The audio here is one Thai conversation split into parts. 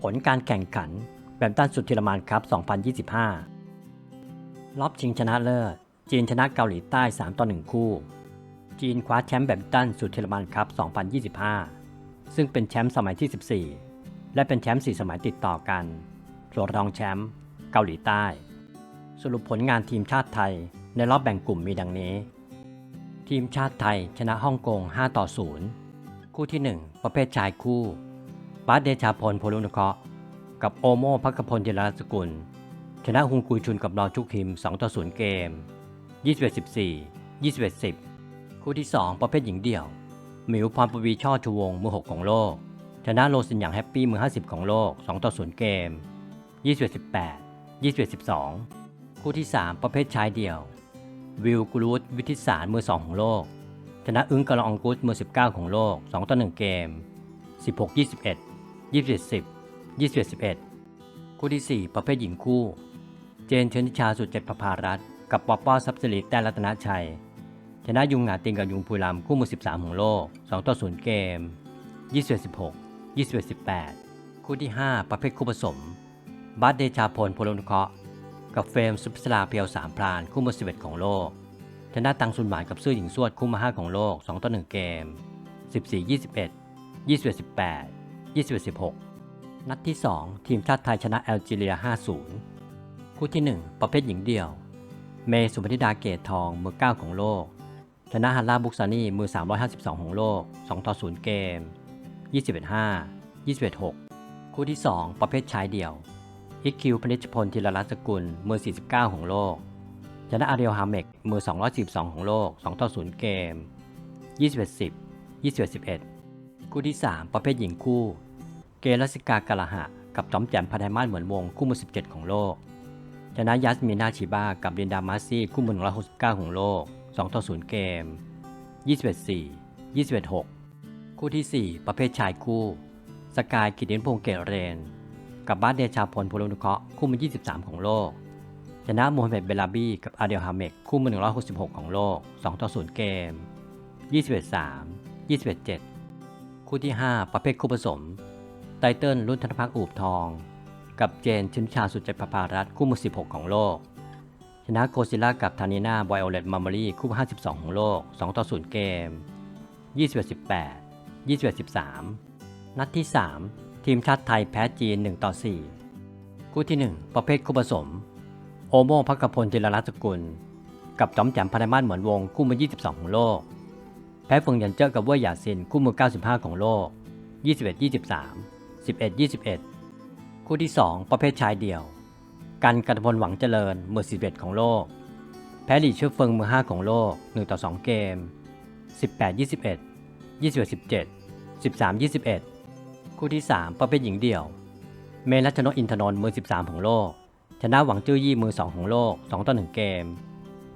ผลการแข่งขันแบมตันสุดทีรมานครับ 2025 รอบชิงชนะเลิศ จีนชนะเกาหลีใต้ 3 ต่อ 1 คู่ จีนคว้าแชมป์แบมตันสุดทีรมานครับ 2025 ซึ่งเป็นแชมป์สมัยที่ 14 และเป็นแชมป์ 4 สมัยติดต่อกันส่วนรองแชมป์เกาหลีใต้ สรุปผลงานทีมชาติไทยในรอบแบ่งกลุ่มมีดังนี้ ทีมชาติไทยชนะฮ่องกง 5 ต่อ 0 คู่ที่ 1 ประเภทชายคู่ บาเดชาพลโพลุนเคราะห์กับโอโมพักพลธีรรัตสกุล ชนะฮุงกุยชุนกับรอจุกฮิม 2 ต่อ 0 เกม 21-14 21-10 คู่ที่ 2 ประเภทหญิงเดี่ยว หมิวพรปวีช่อชูวง มือ 6 ของโลก ชนะโรซินอย่างแฮปปี้มือ 50 ของโลก 2 ต่อ 0 เกม 21-18 21-12 คู่ที่ 3 ประเภทชายเดี่ยว วิลกูรูตวิทิสารมือ 2 ของโลก ชนะอึ้งกะลองกุสมือ 19 ของโลก 2 ต่อ 1 เกม 16-21 ยี่สิบสิบยี่สิบสิบเอ็ดคู่ที่สี่ประเภทหญิงคู่ เจนเชนิชาสุดเจ็ดประภารัตกับปอปป้อซับสลิดแต่รัตนชัย ชนะยุงหงาติงกับยุงพูลามคู่มือสิบสามของโลกสองต่อศูนย์เกมยี่สิบสิบหกยี่สิบสิบแปดคู่ที่ห้าประเภทคู่ผสม บัตเดชาพลพลนุเคาะกับเฟรมสุภสลาเพียวสามพรานคู่มือสิบเอ็ดของโลกชนะตังสุนหมานกับเสื้อหญิงสวดคู่มือห้าของโลกสองต่อหนึ่งเกมสิบสี่ยี่สิบเอ็ดยี่สิบสิบแปด 16 นัดที่ 2 ทีมชาติไทยชนะแอลจีเรีย 5-0 คู่ที่ 1 ประเภทหญิงเดี่ยว เมย์สุพธิดาเกตทอง มือ 9 ของโลก ชนะฮันล่าบุกซานีมือ 352 ของโลก2ต่อ0เกม 21 5 21 6 คู่ที่ 2 ประเภทชายเดี่ยว อิกคิวพนิชพลธีรรัตน์สกุล มือ 49 ของโลก ชนะอาเรียลฮามเมกมือ 242 ของโลก2ต่อ0เกม 21 10 21 11 คู่ที่ 3 ประเภทหญิงคู่ เกลัสิกากาลาหะ กับจอมแจมพันธมาศเหมือนวงคู่มือ 17 ของโลก ชนะยัสมินาชิบากับลินดามาซี่คู่มือ169 ของโลก 2 ต่อ 0 เกม 21 4 21 6 คู่ที่ 4 ประเภทชายคู่ สกายกิตินพงเกตเรน กับบาสเดชาพลพลนุเคราะห์คู่มือ 23 ของโลก ชนะโมฮัมเหม็ดเบลาบีกับอาเดลฮาเมกคู่มือ 166 ของโลก 2 ต่อ 0 เกม 21 3 21 7 คู่ที่ 5 ประเภทคู่ผสม ไตเติ้ลรุ่นธนพักอูบทอง กับเจนชินชาสุจประภารัตคู่มือ 16 ของโลก ชนะโกซิล่ากับทานิน่าไวโอเลตมาร์มารีคู่มือ52 ของโลก 2 ต่อ 0 เกม 21 18 21 13 นัดที่ 3 ทีมชาติไทยแพ้จีน 1 ต่อ 4 คู่ที่ 1 ประเภทคู่ผสม โอโมพักกพลจิรรัตน์สกุล กับจอมแจ่มพันธมาศเหมือนวงคู่มือ 22 ของโลก แพ้เฟิงหยันเจ้อกับว่ยหยาซินคู่มือ 95 ของโลก 21 23 11 21 คู่ที่ 2 ประเภทชายเดี่ยว กันกันพลหวังเจริญมือ 11 ของโลก แพ้หลี่เชื่อเฟิงมือ 5 ของโลก 1 ต่อ 2 เกม 18 21 21 17 13 21 คู่ที่ 3 ประเภทหญิงเดี่ยว เมรัชนกอินทนนท์มือ 13 ของโลก ชนะหวังจื้อยี่มือ 2 ของโลก 2 ต่อ 1 เกม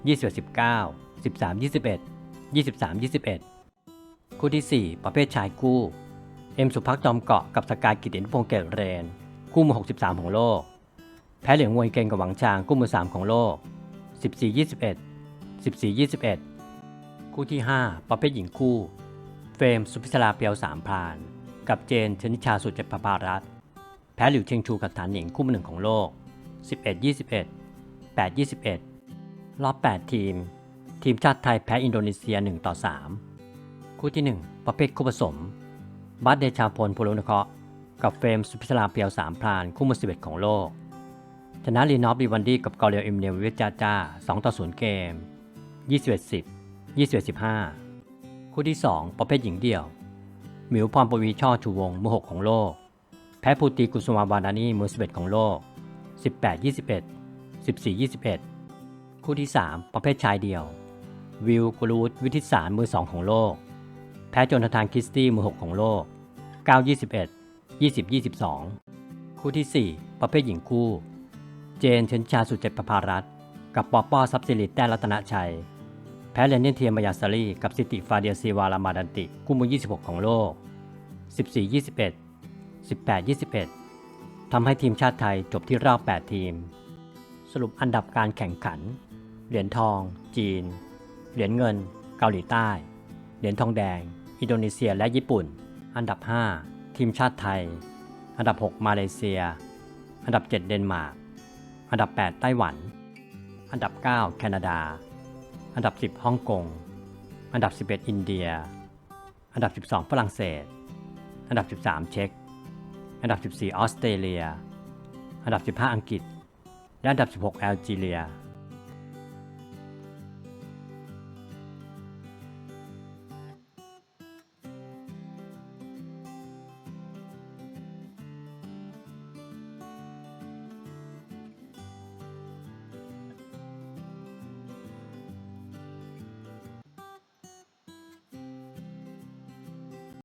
21 19 13-21 23-21 คู่ที่ 4 ประเภทชายคู่ เอ็มสุพักจอมเกาะกับสกายกิตินพงเกตเรน คู่มือ 63 ของโลก แพ้เหลียงมวยเก่งกับหวังชางคู่มือ 3 ของโลก 14 21 14 21 คู่ที่ 5 ประเภทหญิงคู่ เฟรมสุพิศราเปียวสามพราน กับเจนชนิชาสุจ็ดประภารัตแพ้หลิวเชียงชูกับฐานหนิงคู่มือหนึ่งของโลก 11 21 8 21 รอบ 8 ทีม ทีมชาติไทยแพ้อินโดนีเซีย 1 ต่อ 3 คู่ที่ 1 ประเภทคู่ผสม บัสเดชาพลพลนุเคราะห์กับเฟรมสุพิศราเปียวสามพรานคู่มือ11ของโลก ชนะลีนอฟดีวันดี้กับกอเรียลอิมเนวิจาจา2ต่อ0เกม21 10 21 15คู่ที่2ประเภทหญิงเดี่ยว หมิวพรปวีช่อชูวงมือ6ของโลก แพ้ภูตีกุสุมาวานานีมือ11ของโลก18 21 14 21คู่ที่3ประเภทชายเดี่ยว วิลกรูดวิทิสารมือ 2 ของโลก แพ้โจนาธานคริสตี้มือ 6 ของโลก 9 21 20 22 คู่ที่ 4 ประเภทหญิงคู่ เจนเชนชาสุดเจ็ดประภารัตกับปอปอซับซิลิตแต้รัตนชัย แพ้เลนเนียนเทียมายาซารีกับซิติฟาเดียซีวารามาดันติคู่มือ 26 ของโลก 14 21 18 21 ทำให้ทีมชาติไทยจบที่รอบ 8 ทีม สรุปอันดับการแข่งขัน เหรียญทอง จีน เหรียญเงิน เกาหลีใต้ เหรียญทองแดง อินโดนีเซียและญี่ปุ่น อันดับ 5 ทีมชาติไทย อันดับ 6 มาเลเซีย อันดับ 7 เดนมาร์ก อันดับ 8 ไต้หวัน อันดับ 9 แคนาดา อันดับ 10 ฮ่องกง อันดับ 11 อินเดีย อันดับ 12 ฝรั่งเศส อันดับ 13 เช็ก อันดับ 14 ออสเตรเลีย อันดับ 15 อังกฤษ และอันดับ 16 แอลจีเรีย